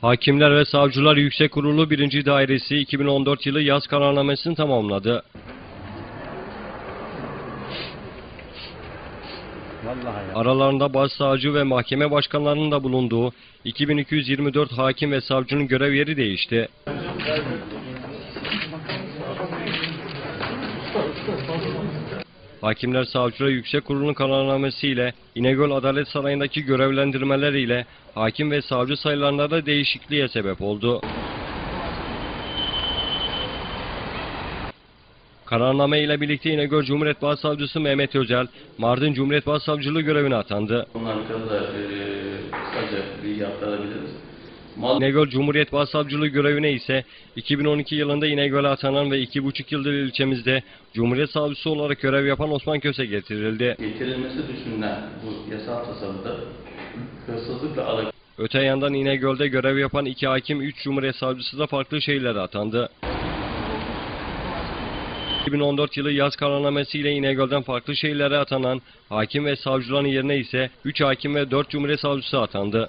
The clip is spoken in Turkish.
Hakimler ve Savcılar Yüksek Kurulu 1. Dairesi 2014 yılı yaz kararnamesini tamamladı. Aralarında başsavcı ve mahkeme başkanlarının da bulunduğu 2224 hakim ve savcının görev yeri değişti. Hakimler Savcılar Yüksek Kurulu'nun kararnamesiyle İnegöl Adalet Sarayı'ndaki görevlendirmeler ile hakim ve savcı sayılarında da değişikliğe sebep oldu. Kararname ile birlikte İnegöl Cumhuriyet Başsavcısı Mehmet Özel, Mardin Cumhuriyet Başsavcılığı görevine atandı. Bunun hakkında da e, kısaca bilgi aktarabiliriz. İnegöl Cumhuriyet Başsavcılığı görevine ise 2012 yılında İnegöl'e atanan ve 2,5 yıldır ilçemizde Cumhuriyet Savcısı olarak görev yapan Osman Köse getirildi. getirilmesi düşünülen bu yasal tasarıda hırsızlıkla alakalı Öte yandan İnegöl'de görev yapan iki hakim, 3 Cumhuriyet Savcısı da farklı şehirlere atandı. 2014 yılı yaz kararnamesiyle İnegöl'den farklı şehirlere atanan hakim ve savcıların yerine ise 3 hakim ve 4 Cumhuriyet Savcısı atandı.